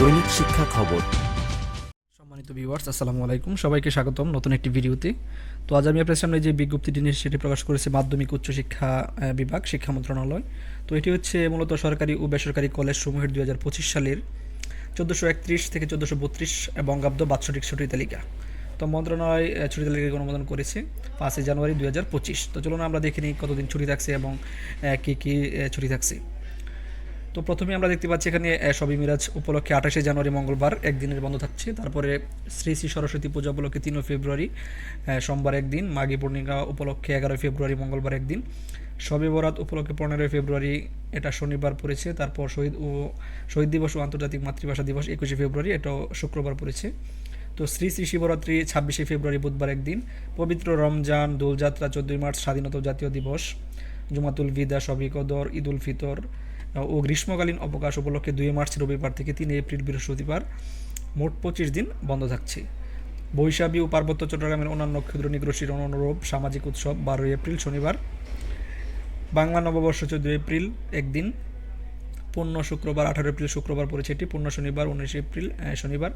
দৈনিক শিক্ষা খবর। সম্মানিত ভিউয়ার্স আসসালামু আলাইকুম। সবাইকে স্বাগতম নতুন একটি ভিডিওতে। তো আজ আমি আপনার সামনে যে বিজ্ঞপ্তিটি নিয়ে সেটি প্রকাশ করেছে মাধ্যমিক উচ্চশিক্ষা বিভাগ, শিক্ষা মন্ত্রণালয়। তো এটি হচ্ছে মূলত সরকারি ও বেসরকারি কলেজ সমূহের দুই হাজার পঁচিশ সালের চোদ্দোশো একত্রিশ থেকে চোদ্দোশো বত্রিশ বঙ্গাব্দ বাৎসরিক ছুটির তালিকা। তো মন্ত্রণালয় ছুটি তালিকা অনুমোদন করেছে পাঁচই জানুয়ারি দুই হাজার পঁচিশ। তো চলুন আমরা দেখে নিই কতদিন ছুটি থাকছে এবং কী কী ছুটি থাকছে। তো প্রথমে আমরা দেখতে পাচ্ছি এখানে শবে মিরাজ উপলক্ষে আঠাশে জানুয়ারি মঙ্গলবার একদিনের বন্ধ থাকছে। তারপরে শ্রী শ্রী সরস্বতী পূজা উপলক্ষে তিনই ফেব্রুয়ারি সোমবার একদিন, মাঘী পূর্ণিমা উপলক্ষে এগারোই ফেব্রুয়ারি মঙ্গলবার একদিন, শবে বরাত উপলক্ষে পনেরোই ফেব্রুয়ারি, এটা শনিবার পড়েছে, তারপর শহীদ ও শহীদ দিবস ও আন্তর্জাতিক মাতৃভাষা দিবস একুশে ফেব্রুয়ারি, এটাও শুক্রবার পড়েছে। তো শ্রী শ্রী শিবরাত্রি ছাব্বিশে ফেব্রুয়ারি বুধবার একদিন, পবিত্র রমজান, দোলযাত্রা, চোদ্দোই মার্চ স্বাধীনতা জাতীয় দিবস, জুমাতুল বিদা শবি কদর ঈদ উল ফিতর ও গ্রীষ্মকালীন অবকাশ উপলক্ষে দুই মার্চ, রবিবার থেকে তিন এপ্রিল বৃহস্পতিবার মোট পঁচিশ দিন বন্ধ থাকছে। বৈশাখী ও পার্বত্য চট্টগ্রামের অন্যান্য ক্ষুদ্র নিগ্রসীর অনুরূপ সামাজিক উৎসব বারোই এপ্রিল শনিবার, বাংলা নববর্ষ চোদ্দই এপ্রিল একদিন, পূর্ণ শুক্রবার আঠারো এপ্রিল শুক্রবার পড়েছে এটি, পূর্ণ শনিবার উনিশে এপ্রিল শনিবার,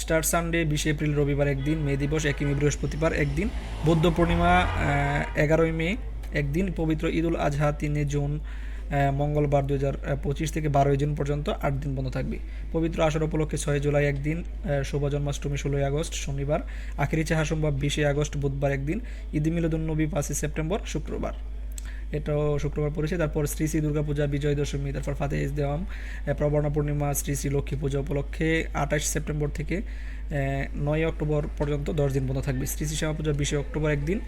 স্টার সানডে বিশে এপ্রিল রবিবার একদিন, মে দিবস একই মে বৃহস্পতিবার একদিন, বৌদ্ধ পূর্ণিমা এগারোই মে একদিন, পবিত্র ঈদুল আজহা তিনে জুন মঙ্গলবার দু হাজার পঁচিশ থেকে বারোই জুন পর্যন্ত আট দিন বন্ধ থাকবে। পবিত্র আসর উপলক্ষে ছয় জুলাই একদিন শুভ জন্মাষ্টমী ষোলোই আগস্ট, শনিবার। আখেরি চাহা সোমবার বিশে আগস্ট, বুধবার একদিন। ঈদ মিলুদুন নবী পাঁচই সেপ্টেম্বর, শুক্রবার। এটাও শুক্রবার পড়েছে। তারপর শ্রী শ্রী দুর্গাপূজা বিজয় দশমী, তারপর ফাতে ইস দেওয়াম প্রবর্ণ পূর্ণিমা, শ্রী শ্রী লক্ষ্মী পূজা উপলক্ষে আঠাশ সেপ্টেম্বর থেকে নয় অক্টোবর পর্যন্ত দশ দিন বন্ধ থাকবে। শ্রী শ্রী শ্যামা পূজা বিশে অক্টোবর একদিন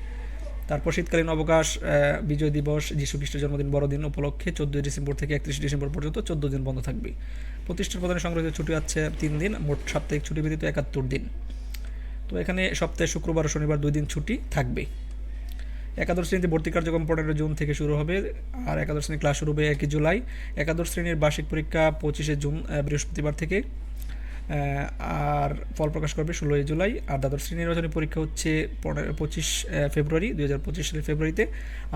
তারপর শীতকালীন অবকাশ বিজয় দিবস, যীশু খ্রিস্টের জন্মদিন, বড়দিন উপলক্ষে চোদ্দোই ডিসেম্বর থেকে একত্রিশ ডিসেম্বর পর্যন্ত চোদ্দ দিন বন্ধ থাকবে। প্রতিষ্ঠান প্রধানের সংগ্রহিত ছুটি আছে তিন দিন, মোট সাপ্তাহিক ছুটি ব্যতীত একাত্তর দিন। তো এখানে সপ্তাহে শুক্রবার ও শনিবার দুই দিন ছুটি থাকবে। একাদশ শ্রেণীতে ভর্তি কার্যক্রম পনেরো জুন থেকে শুরু হবে আর একাদশ শ্রেণির ক্লাস শুরু হবে একই জুলাই। একাদশ শ্রেণির বার্ষিক পরীক্ষা পঁচিশে জুন বৃহস্পতিবার থেকে। আর ফল প্রকাশ করবে ষোলোই জুলাই। আর দ্বাদশ শ্রেণির নির্বাচনী পরীক্ষা হচ্ছে পনেরো, পঁচিশ ফেব্রুয়ারি, দুই হাজার পঁচিশ সালের ফেব্রুয়ারিতে।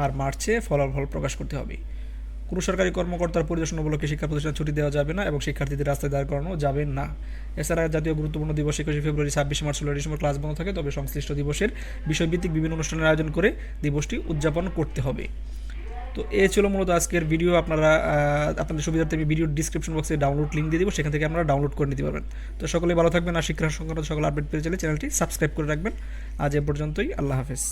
আর মার্চে ফলাফল প্রকাশ করতে হবে। কোনো সরকারি কর্মকর্তার পরিদর্শন উপলক্ষে শিক্ষা প্রতিষ্ঠান ছুটি দেওয়া যাবে না এবং শিক্ষার্থীদের রাস্তায় দাঁড় করানো যাবে না। এছাড়া জাতীয় গুরুত্বপূর্ণ দিবস একুশে ফেব্রুয়ারি, ছাব্বিশে মার্চ ষোলো ডিসেম্বর ক্লাস বন্ধ থাকে, তবে সংশ্লিষ্ট দিবসের বিষয়ভিত্তিক বিভিন্ন অনুষ্ঠানের আয়োজন করে দিবসটি উদযাপন করতে হবে। তো এ ছিল মূলত আজকের ভিডিও আপনারা আপনাদের সুবিধার্থে আমি ভিডিও ডিসক্রিপশন বক্সে ডাউনলোড লিঙ্ক দিয়ে দিব, সেখান থেকে আপনারা ডাউনলোড করে নিতে পারবেন। তো সকলে ভালো থাকবেন, আর শিক্ষা সংক্রান্ত সকল আপডেট পেয়ে চলে চ্যানেলটি সাবস্ক্রাইব করে রাখবেন। আজ এ পর্যন্তই, আল্লাহ হাফেজ।